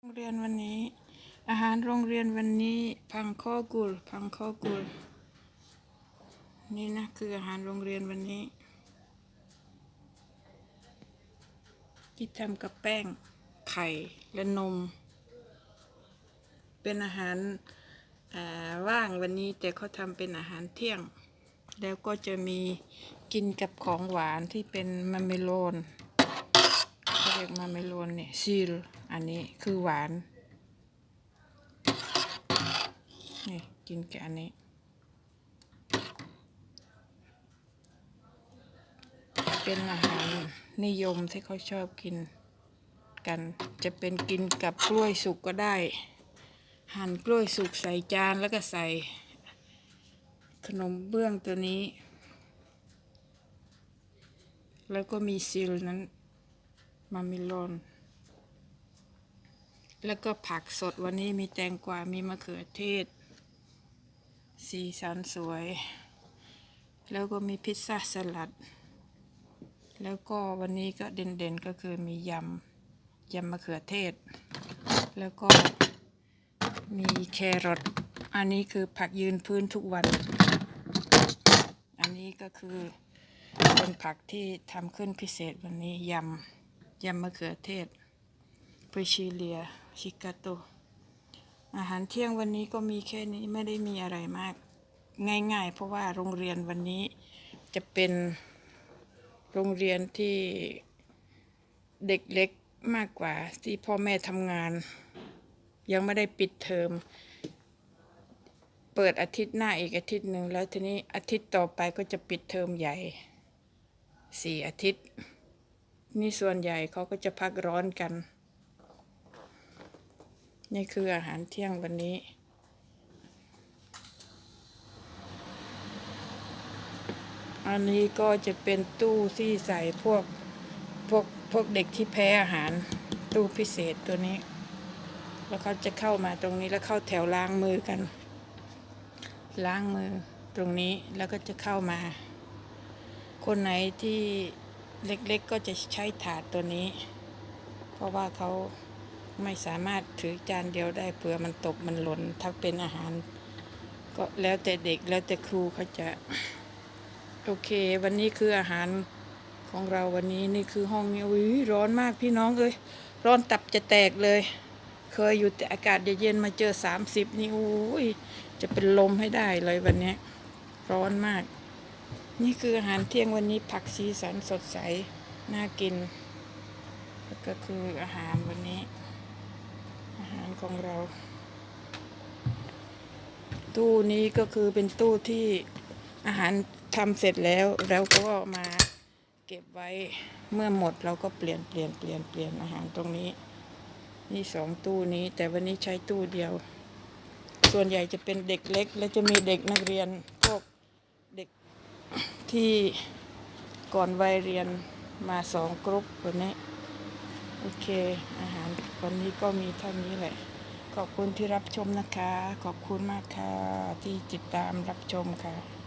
โรงเรียนวันนี้ อาหารโรงเรียนวันนี้พังข้อกุลพังข้อกุลนี่นะคืออาหารโรงเรียนวันนี้ ที่ทำกับแป้งไข่และนม เป็นอาหารว่างวันนี้แต่เขาทำเป็นอาหารเที่ยง แล้วก็จะมีกินกับของหวานที่เป็นมาเมโลนเขาเรียกมาเมโลนเนี่ยซีล อันนี้คือหวาน นี่กินกับอันนี้ เป็นอาหารนิยมที่เขาชอบกินกัน จะเป็นกินกับกล้วยสุกก็ได้ หั่นกล้วยสุกใส่จานแล้วก็ใส่ ขนมเบื้องตัวนี้ แล้วก็มีซิลนั้นมามิโลน แล้วก็ผักสดวันนี้มีแตงกวา มีมะเขือเทศ สีสันสวย แล้วก็มีพิซซ่าสลัด แล้วก็วันนี้ก็เด่นๆก็คือมียำ ยำมะเขือเทศ แล้วก็มีแครอท อันนี้คือผักยืนพื้นทุกวัน อันนี้ก็คือเป็นผักที่ทำขึ้นพิเศษวันนี้ยำ ยำมะเขือเทศปริ ชิกาโต อาหารเที่ยงวันนี้ก็มีแค่นี้ไม่ได้มีอะไรมาก ง่าย ๆ เพราะว่าโรงเรียนวันนี้จะเป็นโรงเรียนที่เด็กเล็กมากกว่าที่พ่อแม่ทำงาน ยังไม่ได้ปิดเทอม เปิดอาทิตย์หน้าอีกอาทิตย์หนึ่งแล้วทีนี้อาทิตย์ต่อไปก็จะปิดเทอมใหญ่สี่อาทิตย์ นี่ส่วนใหญ่เขาก็จะพักร้อนกัน นี่คืออาหารเที่ยงวันนี้ อันนี้ก็จะเป็นตู้ที่ใส่พวกพวกพวกเด็กที่แพ้อาหาร ตู้พิเศษตัวนี้ แล้วเขาจะเข้ามาตรงนี้แล้วเข้าแถวล้างมือกัน ล้างมือตรงนี้แล้วก็จะเข้ามา คนไหนที่เล็กๆก็จะใช้ถาดตัวนี้ เพราะว่าเขา ไม่สามารถถือจานเดียวได้เผื่อมันตกมันหล่นถ้าเป็นอาหาร ก็แล้วแต่เด็กแล้วแต่ครูเขาจะ โอเค วันนี้คืออาหารของเราวันนี้นี่คือห้องนี้อุ้ยร้อนมากพี่น้องเอ้ยร้อนตับจะแตกเลย เคยอยู่แต่อากาศเย็นๆมาเจอ30นี่อุ้ยจะเป็นลมให้ได้เลยวันนี้ ร้อนมาก นี่คืออาหารเที่ยงวันนี้ผักสีสันสดใส น่ากิน แล้วก็คืออาหารวันนี้ อาหารของเรา ตู้นี้ก็คือเป็นตู้ที่อาหารทำเสร็จแล้วแล้วก็มาเก็บไว้เมื่อหมดเราก็เปลี่ยนเปลี่ยนเปลี่ยนเปลี่ยนอาหารตรงนี้ นี่สองตู้นี้ แต่วันนี้ใช้ตู้เดียว ส่วนใหญ่จะเป็นเด็กเล็ก และจะมีเด็กนักเรียนพวกเด็กที่ก่อนวัยเรียนมาสองกรุ๊ปวันนี้ โอเค อาหารวันนี้ก็มีเท่านี้แหละ ขอบคุณที่รับชมนะคะ ขอบคุณมากค่ะ ที่ติดตามรับชมค่ะ